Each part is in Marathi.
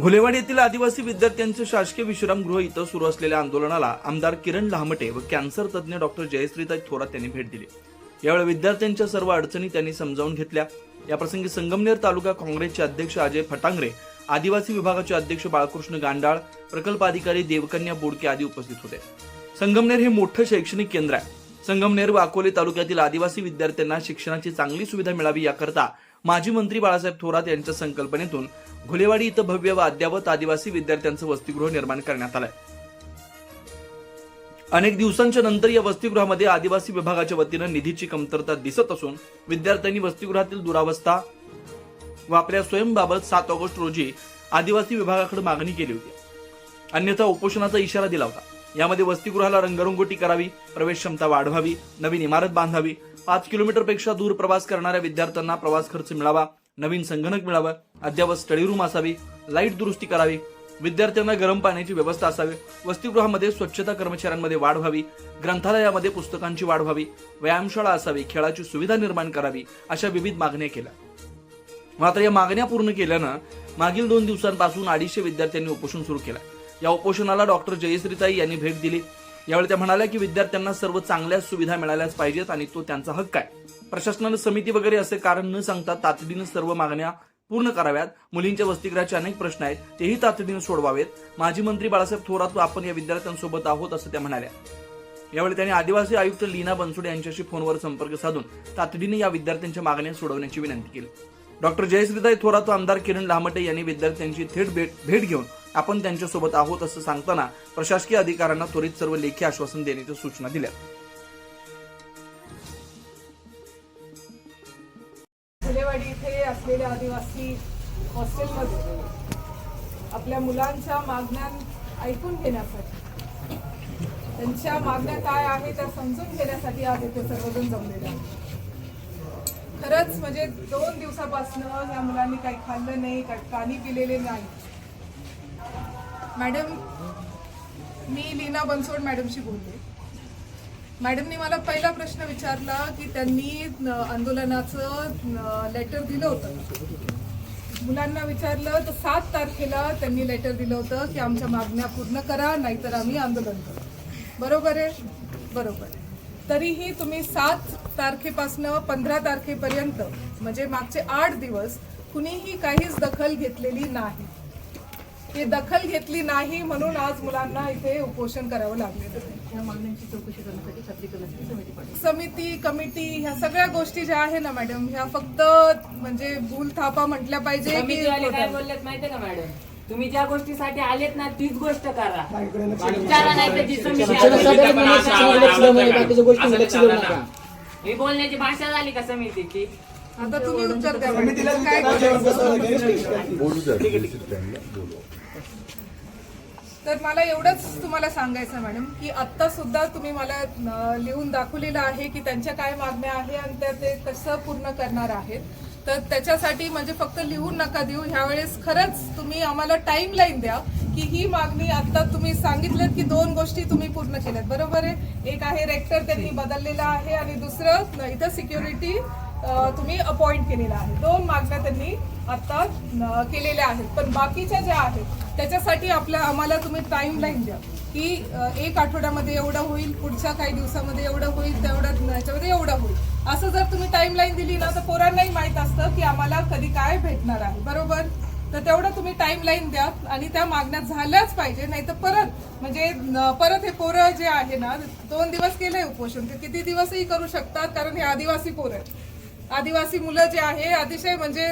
घुलेवाडी येथील आदिवासी विद्यार्थ्यांच्या शासकीय विश्रामगृह इथं सुरू असलेल्या आंदोलनाला आमदार किरण लहामटे व कॅन्सर तज्ज्ञ डॉक्टर जयश्रीताई थोरात यांनी भेट दिली. यावेळी विद्यार्थ्यांच्या सर्व अडचणी त्यांनी समजावून घेतल्या. याप्रसंगी संगमनेर तालुका काँग्रेसचे अध्यक्ष अजय फटांगरे आदिवासी विभागाचे अध्यक्ष बाळकृष्ण गांडाळ प्रकल्प अधिकारी देवकन्या बोडके आदी उपस्थित होते. संगमनेर हे मोठं शैक्षणिक केंद्र आहे. संगमनेर व अकोले तालुक्यातील आदिवासी विद्यार्थ्यांना शिक्षणाची चांगली सुविधा मिळावी याकरता माजी मंत्री बाळासाहेब थोरात यांच्या संकल्पनेतून घुलेवाडी इथं भव्य व अद्यावत आदिवासी विद्यार्थ्यांचं वसतिगृह निर्माण करण्यात आलंय. अनेक दिवसांच्या नंतर या वसतिगृहामध्ये आदिवासी विभागाच्या वतीनं निधीची कमतरता दिसत असून विद्यार्थ्यांनी वसतिगृहातील दुरावस्था व आपल्या स्वयंबाबत सात ऑगस्ट रोजी आदिवासी विभागाकडे मागणी केली होती. अन्यथा उपोषणाचा इशारा दिला होता. यामध्ये वसतिगृहाला रंगरंगोटी करावी प्रवेश क्षमता वाढवावी नवीन इमारत बांधावी पाच किलोमीटरपेक्षा दूर प्रवास करणाऱ्या विद्यार्थ्यांना प्रवास खर्च मिळावा नवीन संगणक मिळावा अद्यावत स्टडी रूम असावी लाइट दुरुस्ती करावी विद्यार्थ्यांना गरम पाण्याची व्यवस्था असावी वसतिगृहामध्ये स्वच्छता कर्मचाऱ्यांमध्ये वाढ व्हावी ग्रंथालयामध्ये पुस्तकांची वाढ व्हावी व्यायामशाळा असावी खेळाची सुविधा निर्माण करावी अशा विविध मागण्या केल्या. मात्र या मागण्या पूर्ण केल्यानं मागील दोन दिवसांपासून अडीचशे विद्यार्थ्यांनी उपोषण सुरू केलं. या उपोषणाला डॉक्टर जयश्रीताई यांनी भेट दिली. यावेळी त्या म्हणाल्या की विद्यार्थ्यांना सर्व चांगल्या सुविधा मिळाल्याच पाहिजेत आणि तो त्यांचा हक्क आहे. प्रशासनानं समिती वगैरे असे कारण न सांगता तातडीनं सर्व मागण्या पूर्ण कराव्यात. मुलींच्या वसतिगृहाचे अनेक प्रश्न आहेत तेही तातडीनं सोडवावेत. माजी मंत्री बाळासाहेब थोरात व आपण या विद्यार्थ्यांसोबत आहोत असं त्या म्हणाल्या. यावेळी त्यांनी आदिवासी आयुक्त लीना बनसोडे यांच्याशी फोनवर संपर्क साधून तातडीने या विद्यार्थ्यांच्या मागण्या सोडवण्याची विनंती केली. डॉक्टर जयश्रीताई थोरात आमदार किरण लामटे यांनी विद्यार्थ्यांची थेट भेट भेट घेऊन आपण त्यांच्यासोबत आहोत असं सांगताना प्रशासकीय अधिकाऱ्यांना त्वरित सर्व लेखी आश्वासन देण्याच्या सूचना दिल्या. फुलेवाडी इथे असलेल्या आदिवासी हॉस्टेलमध्ये आपल्या मुलांच्या मागण्या ऐकून घेण्यासाठी त्यांच्या मागण्या काय आहे त्या समजून घेण्यासाठी आज इथे सर्वजण जमलेले आहेत. खरंच म्हणजे दोन दिवसापासून या मुलांनी काही खाल्लं नाही काही पाणी पिलेले नाही. मॅडम मी लीना बनसोड मॅडमशी बोलते. मॅडमनी मला पहिला प्रश्न विचारला की त्यांनी आंदोलनाचं लेटर दिलं होतं. मुलांना विचारलं तर सात तारखेला त्यांनी लेटर दिलं होतं की आमच्या मागण्या पूर्ण करा नाहीतर आम्ही आंदोलन करू. बरोबर आहे? बरोबर आहे. तरीही तुम्ही सात तारखेपासनं पंधरा तारखेपर्यंत म्हणजे मागचे आठ दिवस कुणीही काहीच दखल घेतलेली नाही. ही दखल घेतली नाही म्हणून आज मुलांना इथे उपोषण करावं लागलेलं आहे या मागण्यांची चौकशी करण्यासाठी खात्रीकरणासाठी समिती कमिटी ह्या सगळ्या गोष्टी ज्या आहे ना मॅडम ह्या फक्त म्हणजे भूल थापा म्हटल्या पाहिजे की तुम्ही ज्या गोष्टीसाठी आलेत ना तीच गोष्ट करा. विचारा नाही तर जी समिती शिक्षणासाठी आली. तुम्ही शिक्षणावर लक्ष देऊ नये, बाकीच्या गोष्टी लक्ष देऊ नका. ही बोलण्याची भाषा झाली का समितीची आता तुम्ही उत्तर द्या मॅडम. काय करायचं? बोलू द्या त्यांना बोलू तर मला एवढंच तुम्हाला सांगायचं मॅडम की आत्ता सुद्धा तुम्ही मला अं, लिहून दाखवलेलं आहे की त्यांच्या काय मागण्या आहे आणि त्या ते कसं पूर्ण करणार आहेत. तर त्याच्यासाठी म्हणजे फक्त लिहून नका देऊ. ह्यावेळेस खरंच तुम्ही आम्हाला टाईमलाईन द्या की ही मागणी आता तुम्ही सांगितलं की दोन गोष्टी तुम्ही पूर्ण केल्यात. बरोबर आहे? एक आहे रेक्टर त्यांनी बदललेला आहे आणि दुसरं इथं सिक्युरिटी तुम्ही अपॉइंट केलेला आहे. दोन मागण्या त्यांनी आता केलेल्या आहेत. पण बाकीच्या ज्या आहेत त्याच्यासाठी आपल्या आम्हाला तुम्ही टाईमलाईन द्या की एक आठवड्यामध्ये एवढं होईल पुढच्या काही दिवसामध्ये एवढं होईल तेवढं याच्यामध्ये एवढं होईल. असं जर तुम्ही टाईमलाईन दिली ना तर पोरांनाही माहीत असतं की आम्हाला कधी काय भेटणार आहे बरोबर? तर तेवढं तुम्ही टाईमलाईन द्या आणि त्या मागण्या झाल्याच पाहिजे नाही तर परत म्हणजे परत हे पोरं जे आहे ना दोन दिवस केलंय उपोषण ते किती दिवसही करू शकतात कारण हे आदिवासी पोरं आहेत. आदिवासी मुलं जे आहे अतिशय म्हणजे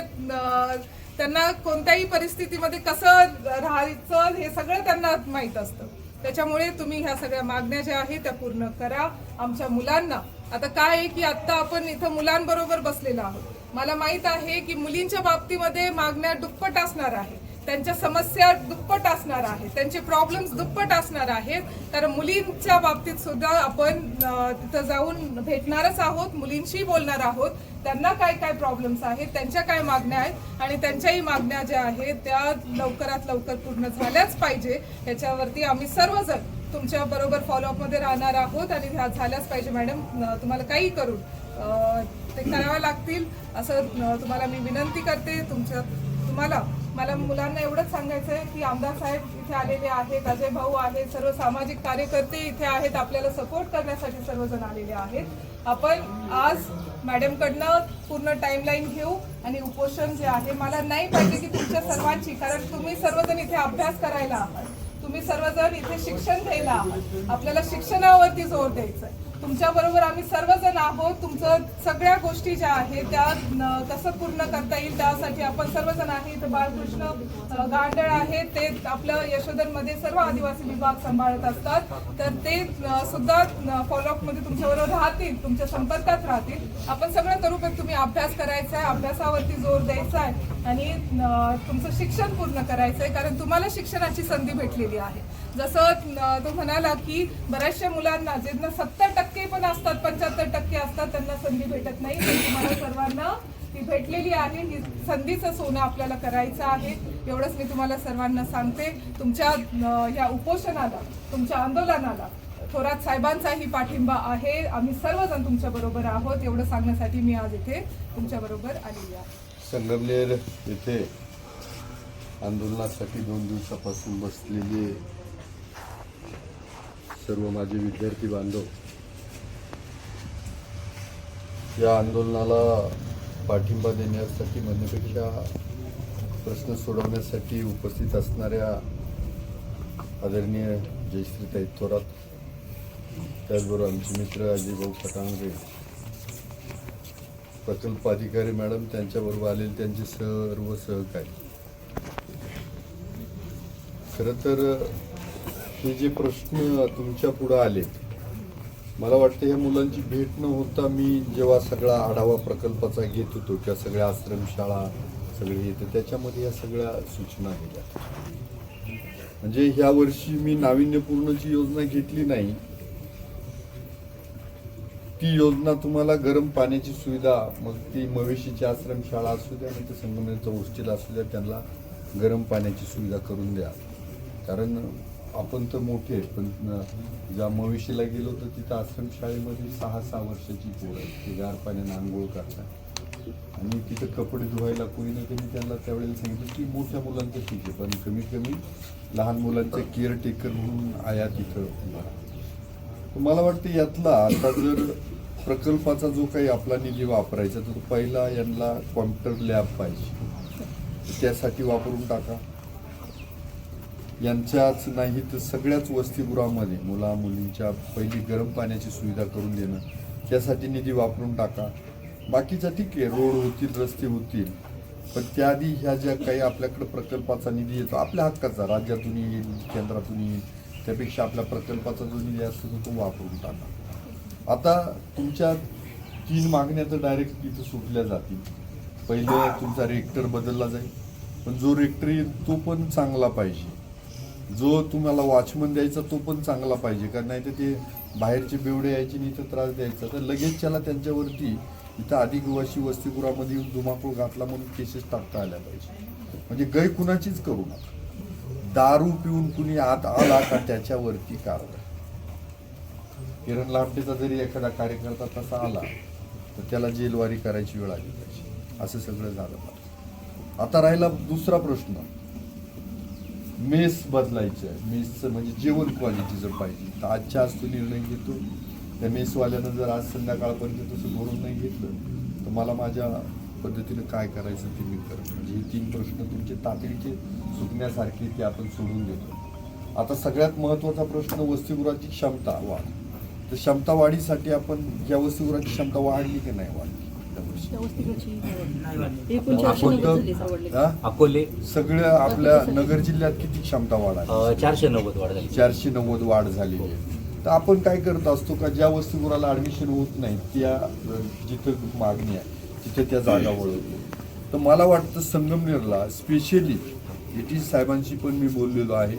त्यांना कोणत्याही परिस्थितीमध्ये कसं राहायचं हे सगळं त्यांना माहीत असतं. त्याच्यामुळे तुम्ही ह्या सगळ्या मागण्या ज्या आहेत त्या पूर्ण करा. आमच्या मुलांना आता काय आहे की आत्ता आपण इथं मुलांबरोबर बसलेलो आहोत. मला माहीत आहे की मुलींच्या बाबतीमध्ये मागण्या दुप्पट असणार आहे. त्यांच्या समस्या दुप्पट असणार आहेत त्यांचे प्रॉब्लेम्स दुप्पट असणार आहेत तर मुलींच्या बाबतीत सुद्धा आपण तिथं जाऊन भेटणारच आहोत मुलींशी बोलणार आहोत. त्यांना काय काय प्रॉब्लेम्स आहेत त्यांच्या काय मागण्या आहेत आणि त्यांच्याही मागण्या ज्या आहेत त्या लवकरात लवकर पूर्ण झाल्याच पाहिजे. याच्यावरती आम्ही सर्वजण तुमच्या बरोबर फॉलोअपमध्ये राहणार आहोत आणि ह्या झाल्याच पाहिजे. मॅडम तुम्हाला काही करून ते करावं लागतील असं तुम्हाला मी विनंती करते. तुमच्या तुम्हाला मला मुलांना एवढंच सांगायचं आहे की आमदार साहेब इथे आलेले आहेत अजय भाऊ आहेत सर्व सामाजिक कार्यकर्ते इथे आहेत आपल्याला सपोर्ट करण्यासाठी सर्वजण आलेले आहेत. आपण आज मॅडमकडनं पूर्ण टाईमलाईन घेऊ आणि उपोषण जे आहे मला नाही पाहिजे की तुमच्या सर्वांची कारण तुम्ही सर्वजण इथे अभ्यास करायला आहात. तुम्ही सर्वजण इथे शिक्षण घ्यायला आहात. आपल्याला शिक्षणावरती जोर द्यायचा आहे तुमच्याबरोबर आम्ही सर्वजण आहोत. तुमचं सगळ्या गोष्टी ज्या आहेत त्या कसं पूर्ण करता येईल त्यासाठी आपण सर्वजण आहे बाळकृष्ण गांडळ आहे ते आपलं यशोधनमध्ये सर्व आदिवासी विभाग सांभाळत असतात. तर ते सुद्धा फॉलोअपमध्ये तुमच्याबरोबर राहतील तुमच्या संपर्कात राहतील. आपण सगळं करू पण तुम्ही अभ्यास करायचा आहे अभ्यासावरती जोर द्यायचा आहे आणि तुमचं शिक्षण पूर्ण करायचं आहे कारण तुम्हाला शिक्षणाची संधी भेटलेली आहे. जसं तो म्हणाला की बऱ्याचशा मुलांना ज्यांना सत्तर टक्के पण असतात पंच्याहत्तर टक्के असतात त्यांना संधी भेटत नाही. पण तुम्हाला सर्वांना ती भेटलेली आहे. ही संधीचं सोनं आपल्याला करायचं आहे. एवढंच मी तुम्हाला सर्वांना सांगते. तुमच्या ह्या या उपोषणाला तुमच्या आंदोलनाला थोरात साहेबांचाही पाठिंबा आहे. आम्ही सर्वजण तुमच्या बरोबर आहोत. एवढं सांगण्यासाठी मी आज इथे तुमच्या बरोबर आलेली आहे. संगमनेर येथे आंदोलनासाठी दोन दिवसापासून बसलेली सर्व माझे विद्यार्थी बांधव. या आंदोलनाला पाठिंबा देण्यासाठी म्हणण्यापेक्षा प्रश्न सोडवण्यासाठी उपस्थित असणाऱ्या आदरणीय जयश्रीताई थोरात त्याचबरोबर आमचे मित्र अजयभाऊ फटांगे प्रकल्प अधिकारी मॅडम त्यांच्याबरोबर आलेले त्यांचे सर्व सहकारी. खरं तर हे जे प्रश्न तुमच्या पुढं आले मला वाटतं या मुलांची भेट न होता मी जेव्हा सगळा आढावा प्रकल्पाचा घेत होतो किंवा सगळ्या आश्रमशाळा सगळे येते त्याच्यामध्ये या सगळ्या सूचना दिल्या म्हणजे ह्या वर्षी मी नाविन्यपूर्णची योजना घेतली नाही ती योजना तुम्हाला गरम पाण्याची सुविधा मग ती मवेशीची आश्रमशाळा असू द्या नाही तर संगमनेरचं हॉस्टेल असू द्या त्यांना गरम पाण्याची सुविधा करून द्या. कारण आपण तर मोठे आहेत पण ज्या मवेशीला गेलो तर तिथं आश्रमशाळेमध्ये सहा सहा वर्षाची पोरं आहेत. ते गार पाण्याने आंघोळ करतात. आणि तिथं कपडे धुवायला कोणी ना कोणी त्यांना त्यावेळेला सांगितलं की मोठ्या मुलांचं ठीक आहे पण कमीत कमी लहान मुलांचे केअर टेकर म्हणून आया तिथं मला वाटतं यातला आता जर प्रकल्पाचा जो काही आपला निधी वापरायचा तर पहिला यांना कॉम्प्युटर लॅब पाहिजे. त्यासाठी वापरून टाका. यांच्याच नाही तर सगळ्याच वसतिगृहामध्ये मुला मुलींच्या पहिली गरम पाण्याची सुविधा करून देणं त्यासाठी निधी वापरून टाका. बाकीच्या ठीक आहे रोड होतील रस्ते होतील पण त्याआधी ह्या ज्या काही आपल्याकडे प्रकल्पाचा निधी येतो आपल्या हक्काचा राज्यातून येईल केंद्रातून येईल त्यापेक्षा आपल्या प्रकल्पाचा जो निधी असतो तो तो वापरून टाका. आता तुमच्या तीन मागण्या तर डायरेक्ट इथं सुटल्या जातील. पहिलं तुमचा रेक्टर बदलला जाईल पण जो रेक्टर येईल तो पण चांगला पाहिजे. जो तुम्हाला वॉचमन द्यायचा तो पण चांगला पाहिजे कारण नाही तर ते बाहेरचे बेवडे यायचे नाही तर त्रास द्यायचा. तर लगेच त्याला त्यांच्यावरती इथं आदिवासी वस्तीगृहामध्ये येऊन धुमाकूळ घातला म्हणून केसेस टाकता आल्या पाहिजे. म्हणजे गय कुणाचीच करू नका. दारू पिऊन कुणी आत आला का त्याच्यावरती कारवाई. किरण लांबटेचा जरी एखादा कार्यकर्ता तसा आला तर त्याला जेलवारी करायची वेळ आली पाहिजे. असं सगळं झालं आता राहिला दुसरा प्रश्न. मेस बदलायचं आहे. मेसचं म्हणजे जेवण क्वालिटी जर पाहिजे. तर आजच्या आज तो निर्णय घेतो. त्या मेसवाल्यानं जर आज संध्याकाळपर्यंत तसं धोरण नाही घेतलं तर मला माझ्या पद्धतीनं काय करायचं ते मी करत म्हणजे हे तीन प्रश्न तुमचे तातडीचे सुटण्यासारखे ते आपण सोडून देतो. आता सगळ्यात महत्त्वाचा प्रश्न वसतिगृहाची क्षमता वाढ. तर क्षमता वाढीसाठी आपण या वसतिगृहाची क्षमता वाढली की नाही वाढली? अकोले. सगळ्या आपल्या नगर जिल्ह्यात किती क्षमता वाढ चारशे नव्वद वाढ झाली. चारशे नव्वद वाढ झालेली आहे. तर आपण काय करत असतो का ज्या वसतिगृहाला ऍडमिशन होत नाही त्या जिथं मागणी आहे तिथे त्या जागा वळवतो. तर मला वाटतं संगमनेरला स्पेशली इटी साहेबांशी पण मी बोललेलो आहे.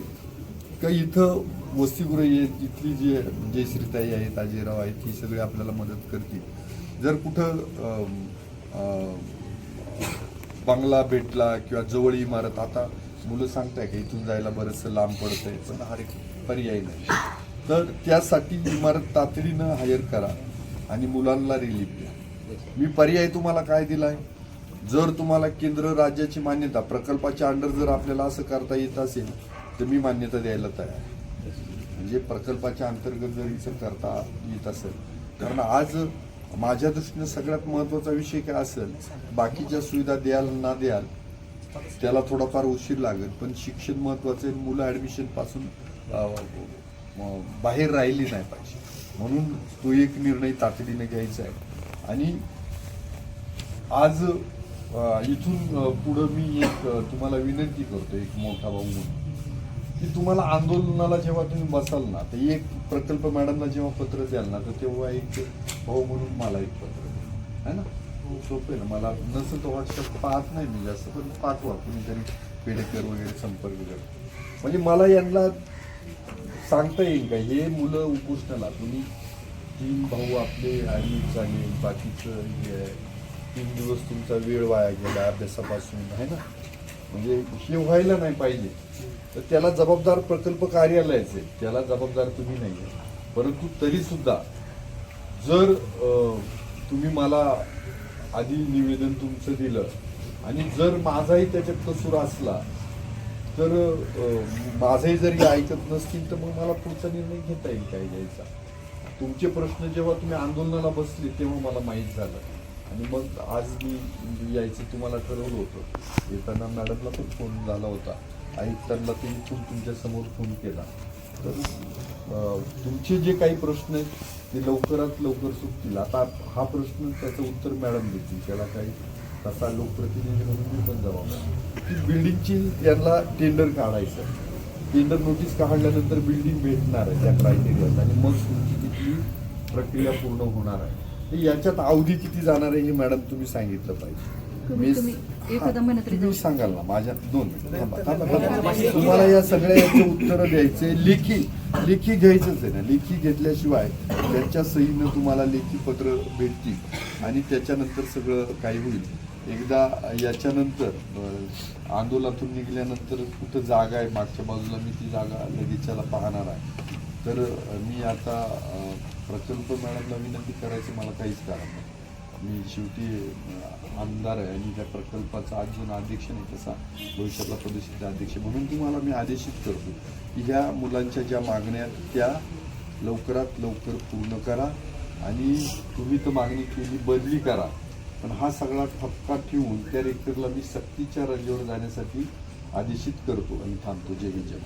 का इथं वसतिगृह इथली जे जयश्रीताई आहेत अजयराव आहेत ही सगळे आपल्याला मदत करतील. जर कुठं बंगला भेटला किंवा जवळ इमारत आता मुलं सांगताय का इथून जायला बरंचसं लांब पडतंय पण हा एक पर्याय नाही. तर त्यासाठी इमारत तातडीनं हायर करा आणि मुलांना रिलीफ द्या. मी पर्याय तुम्हाला काय दिला आहे जर तुम्हाला केंद्र राज्याची मान्यता प्रकल्पाच्या अंडर जर आपल्याला असं करता येत असेल तर मी मान्यता द्यायला तयार आहे. म्हणजे प्रकल्पाच्या अंतर्गत जर इथं करता येत असेल. कारण आज माझ्या दृष्टीने सगळ्यात महत्त्वाचा विषय काय असेल बाकीच्या सुविधा द्याल ना द्याल त्याला थोडाफार उशीर लागेल. पण शिक्षण महत्वाचं आहे मुलं ॲडमिशनपासून बाहेर राहिली नाही पाहिजे. म्हणून तो एक निर्णय तातडीने घ्यायचा आहे. आणि आज इथून पुढं मी एक तुम्हाला विनंती करतो एक मोठा भाऊ म्हणून की तुम्हाला आंदोलनाला जेव्हा तुम्ही बसाल ना तर एक प्रकल्प मॅडमला जेव्हा पत्र द्याल ना तर तेव्हा एक भाऊ म्हणून मला एक पत्र आहे ना? सोपं आहे ना. मला नसं तर व्हॉट्सअप पाहत नाही मी जास्त पण पाठवा कुणीतरी पेडेकर वगैरे संपर्क कर. म्हणजे मला यांना सांगता येईल का? हे मुलं उपोषणाला तुम्ही तीन भाऊ आपले आणि चालेल बाकीचं हे आहे. तीन दिवस तुमचा वेळ वाया गेला अभ्यासापासून आहे ना? म्हणजे हे व्हायला नाही पाहिजे. तर त्याला जबाबदार प्रकल्प कार्यालयाचे त्याला जबाबदार तुम्ही नाही आहे. परंतु तरीसुद्धा जर तुम्ही मला आधी निवेदन तुमचं दिलं आणि जर माझाही त्याच्यात कसूर असला तर माझंही जरी ऐकत नसतील तर मग मला पुढचा निर्णय घेता येईल काय घ्यायचा? तुमचे प्रश्न जेव्हा तुम्ही आंदोलनाला बसले तेव्हा मला माहीत झालं. आणि मग आज मी यायचं तुम्हाला ठरवलं होतं. येताना मॅडमला पण फोन झाला होता. आयुक्तांना तुम्ही तुमच्यासमोर फोन केला. तर तुमचे जे काही प्रश्न आहेत ते लवकरात लवकर सुटतील. आता हा प्रश्न त्याचं उत्तर मॅडम देतील. त्याला काही तसा लोकप्रतिनिधी म्हणून मी पण जबाबदार की बिल्डिंगची यांना टेंडर काढायचं टेंडर नोटीस काढल्यानंतर बिल्डिंग भेटणार आहे त्या क्रायटेरियात आणि मग तुमची तिथली प्रक्रिया पूर्ण होणार आहे. तर याच्यात अवधी किती जाणार आहे हे मॅडम तुम्ही सांगितलं पाहिजे. जाऊ सांगाल ना माझ्या दोन. तुम्हाला या सगळ्या याचे उत्तर द्यायचे लेखी लेखी घ्यायचंच आहे ना. लेखी घेतल्याशिवाय त्यांच्या सहीनं तुम्हाला लेखी पत्र भेटतील आणि त्याच्यानंतर सगळं काही होईल. एकदा याच्यानंतर आंदोलातून आंदोलनातून निघाल्यानंतर कुठं जागा आहे? मागच्या बाजूला मी ती जागा लगेच्याला पाहणार आहे. तर मी आता प्रकल्प मॅडमला विनंती करायची मला काहीच कारण नाही. मी शेवटी आमदार आहे आणि त्या प्रकल्पाचा आज जो अध्यक्ष नाही तसा भविष्यातला प्रदेशाचा अध्यक्ष. म्हणून तुम्हाला मी आदेशित करतो की ह्या मुलांच्या ज्या मागण्या आहेत त्या लवकरात लवकर पूर्ण करा आणि तुम्ही तर मागणी केली बदली करा. पण हा सगळा ठपका ठेवून त्या रेक्टरला मी सक्तीच्या रजेवर जाण्यासाठी आदेशित करतो आणि थांबतो. जय हिंद जय